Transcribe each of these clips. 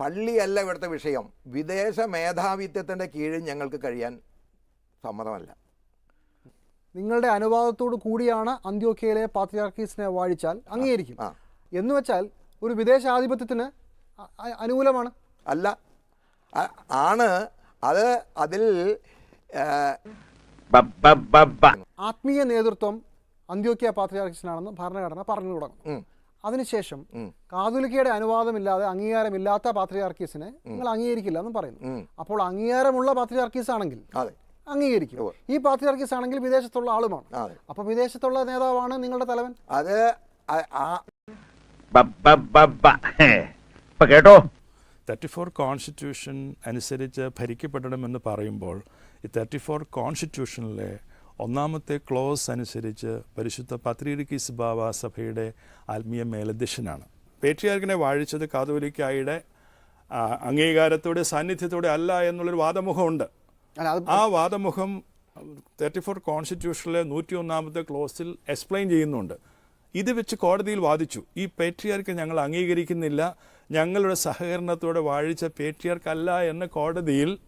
പള്ളിയല്ല ഇവിടുത്തെ വിഷയം. വിദേശ മേധാവിത്വത്തിന്റെ കീഴിൽ ഞങ്ങൾക്ക് കഴിയാൻ സമ്മതമല്ല. നിങ്ങളുടെ അനുവാദത്തോടു കൂടിയാണ് അന്ത്യോക്കയിലെ പാത്രിയാർക്കീസിനെ വാഴിച്ചാൽ അംഗീകരിക്കും എന്ന് വെച്ചാൽ ഒരു വിദേശാധിപത്യത്തിന് അനുകൂലമാണ്. അല്ല ആണ്. അത് അതിൽ ആത്മീയ നേതൃത്വം അന്ത്യോക്യ പാത്രിയാർക്കീസിനാണെന്ന് ഭരണഘടന പറഞ്ഞു തുടങ്ങും. അതിനുശേഷം കാതുലിക്കയുടെ അനുവാദമില്ലാതെ അംഗീകാരമില്ലാത്ത പാത്രിയാർക്കീസിനെ നിങ്ങൾ അംഗീകരിക്കില്ല എന്ന് പറയുന്നു. അപ്പോൾ അംഗീകാരമുള്ള പാത്രിയാർക്കീസ് ആണെങ്കിൽ അതെ. അംഗീകരിക്കും. ഈ പാത്രിയാർക്കീസ് ആണെങ്കിൽ വിദേശത്തുള്ള ആളുമാണ്. അപ്പൊ അപ്പോൾ വിദേശത്തുള്ള നേതാവാണ് നിങ്ങളുടെ തലവൻ? അത് കേട്ടോ? തേർട്ടി ഫോർ കോൺസ്റ്റിറ്റ്യൂഷൻ അനുസരിച്ച് ഭരിക്കപ്പെടണമെന്ന് പറയുമ്പോൾ ഈ തേർട്ടി ഫോർ കോൺസ്റ്റിറ്റ്യൂഷനിലെ ഒന്നാമത്തെ ക്ലോസ് അനുസരിച്ച് പരിശുദ്ധ പത്രിയിടുക്കി സുബാവ സഭയുടെ ആത്മീയ മേലധ്യക്ഷനാണ്. പേട്രിയാർക്കിനെ വാഴിച്ചത് കാതോലിക്കായുടെ അംഗീകാരത്തോടെ സാന്നിധ്യത്തോടെ അല്ല എന്നുള്ളൊരു വാദമുഖമുണ്ട്. ആ വാദമുഖം തേർട്ടി ഫോർ കോൺസ്റ്റിറ്റ്യൂഷനിലെ നൂറ്റി ഒന്നാമത്തെ ക്ലോസിൽ എക്സ്പ്ലെയിൻ ചെയ്യുന്നുണ്ട്. ഇത് വെച്ച് കോടതിയിൽ വാദിച്ചു. ഈ പേട്രിയാർക്ക് ഞങ്ങൾ അംഗീകരിക്കുന്നില്ല. ഞങ്ങളുടെ സഹകരണത്തോടെ വാഴിച്ച പേട്രിയാർക്കല്ല എന്ന് കോടതിയിൽ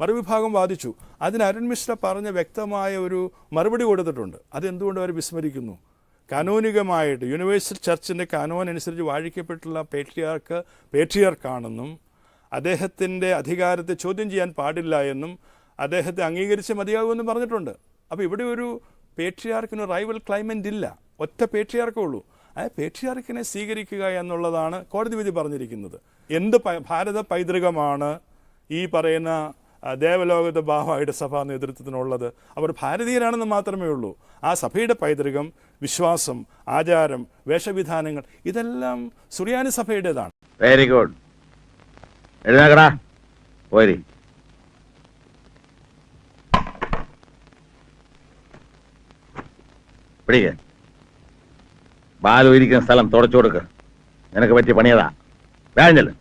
മറുവിഭാഗം വാദിച്ചു. അതിന് അരുൺ മിശ്ര പറഞ്ഞ വ്യക്തമായ ഒരു മറുപടി കൊടുത്തിട്ടുണ്ട്. അതെന്തുകൊണ്ട് അവർ വിസ്മരിക്കുന്നു? കാനോനികമായിട്ട് യൂണിവേഴ്സൽ ചർച്ചിന്റെ കാനോൻ അനുസരിച്ച് വാഴിക്കപ്പെട്ടുള്ള പേട്രിയാർക്ക് പേട്രിയാർക്കാണെന്നും അദ്ദേഹത്തിന്റെ അധികാരത്തെ ചോദ്യം ചെയ്യാൻ പാടില്ല എന്നും അദ്ദേഹത്തെ അംഗീകരിച്ച് മതിയാകുമെന്നും പറഞ്ഞിട്ടുണ്ട്. അപ്പോൾ ഇവിടെ ഒരു പേട്രിയാർക്കിന് റൈവൽ ക്ലൈമന്റ് ഇല്ല. ഒറ്റ പേട്രിയാർക്കേ ഉള്ളൂ. ആ പേട്രിയാർക്കിനെ സ്വീകരിക്കുക എന്നുള്ളതാണ് കോടതി വിധി പറഞ്ഞിരിക്കുന്നത്. എന്ത് ഭാരത പൈതൃകമാണ് ഈ പറയുന്ന ദേവലോകത്തെ ഭാവമായിട്ട് സഭാ നേതൃത്വത്തിനുള്ളത്. അവർ ഭാരതീയരാണെന്ന് മാത്രമേ ഉള്ളൂ. ആ സഭയുടെ പൈതൃകം വിശ്വാസം ആചാരം വേഷവിധാനങ്ങൾ ഇതെല്ലാം സുറിയാനി സഭയുടേതാണ്. വെരി ഗുഡ് പിടിക്ക. ബാലു ഇരിക്കുന്ന സ്ഥലം തുടച്ചു കൊടുക്ക്. നിനക്ക് പറ്റിയ പണിയതാ. വേഴഞ്ഞല്ലേ